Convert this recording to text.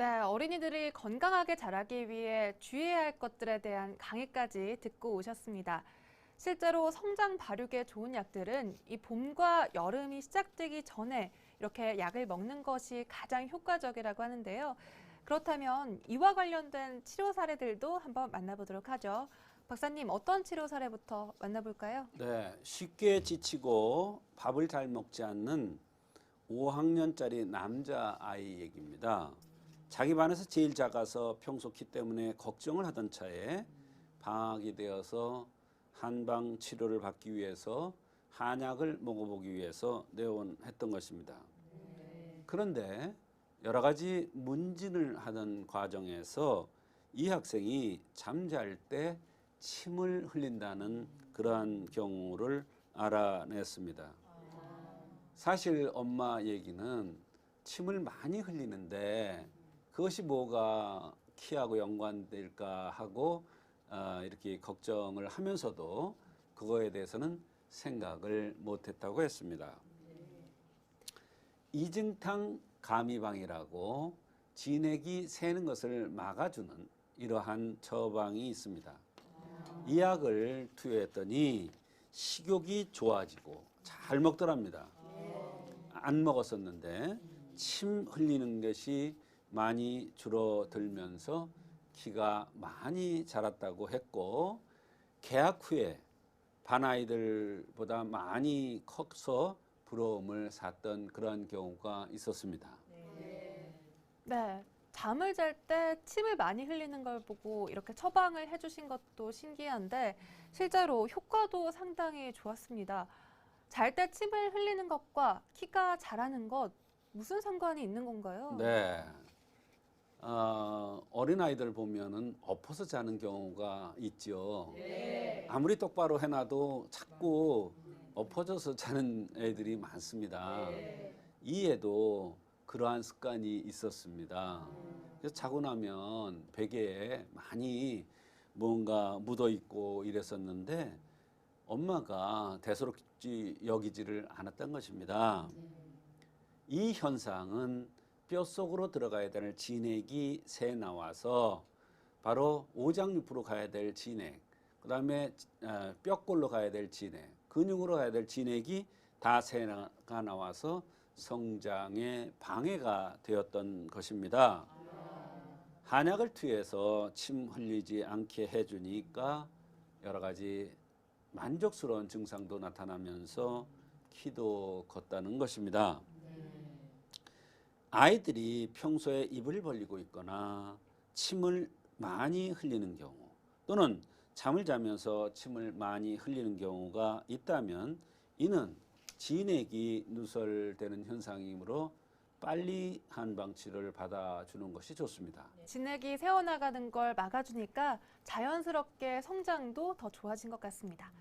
네, 어린이들이 건강하게 자라기 위해 주의해야 할 것들에 대한 강의까지 듣고 오셨습니다. 실제로 성장 발육에 좋은 약들은 이 봄과 여름이 시작되기 전에 이렇게 약을 먹는 것이 가장 효과적이라고 하는데요. 그렇다면 이와 관련된 치료 사례들도 한번 만나보도록 하죠. 박사님, 어떤 치료 사례부터 만나볼까요? 네, 쉽게 지치고 밥을 잘 먹지 않는 5학년짜리 남자 아이 얘기입니다. 자기 반에서 제일 작아서 평소 키 때문에 걱정을 하던 차에 방학이 되어서 한방 치료를 받기 위해서 한약을 먹어보기 위해서 내원했던 것입니다. 그런데 여러 가지 문진을 하던 과정에서 이 학생이 잠잘 때 침을 흘린다는 그러한 경우를 알아냈습니다. 사실 엄마 얘기는 침을 많이 흘리는데 그것이 뭐가 키하고 연관될까 하고 아, 이렇게 걱정을 하면서도 그거에 대해서는 생각을 못했다고 했습니다. 이증탕 가미방이라고 진액이 새는 것을 막아주는 이러한 처방이 있습니다. 이 약을 투여했더니 식욕이 좋아지고 잘 먹더랍니다. 안 먹었었는데 침 흘리는 것이 많이 줄어들면서 키가 많이 자랐다고 했고 개학 후에 반 아이들보다 많이 커서 부러움을 샀던 그런 경우가 있었습니다. 네. 잠을 잘 때 침을 많이 흘리는 걸 보고 이렇게 처방을 해주신 것도 신기한데 실제로 효과도 상당히 좋았습니다. 잘 때 침을 흘리는 것과 키가 자라는 것 무슨 상관이 있는 건가요? 네. 어, 어린아이들 보면은 엎어서 자는 경우가 있죠. 아무리 똑바로 해놔도 자꾸 엎어져서 자는 애들이 많습니다. 이에도 그러한 습관이 있었습니다. 그래서 자고 나면 베개에 많이 뭔가 묻어 있고 이랬었는데 엄마가 대수롭지 여기지를 않았던 것입니다. 이 현상은 뼛속으로 들어가야 될 진액이 새 나와서 바로 오장육부로 가야 될 진액, 그 다음에 뼈골로 가야 될 진액, 근육으로 가야 될 진액이 다 새가 나와서 성장에 방해가 되었던 것입니다. 한약을 투여해서 침 흘리지 않게 해주니까 여러 가지 만족스러운 증상도 나타나면서 키도 컸다는 것입니다. 아이들이 평소에 입을 벌리고 있거나 침을 많이 흘리는 경우 또는 잠을 자면서 침을 많이 흘리는 경우가 있다면 이는 진액이 누설되는 현상이므로 빨리 한방 치료를 받아주는 것이 좋습니다. 진액이 새어나가는 걸 막아주니까 자연스럽게 성장도 더 좋아진 것 같습니다.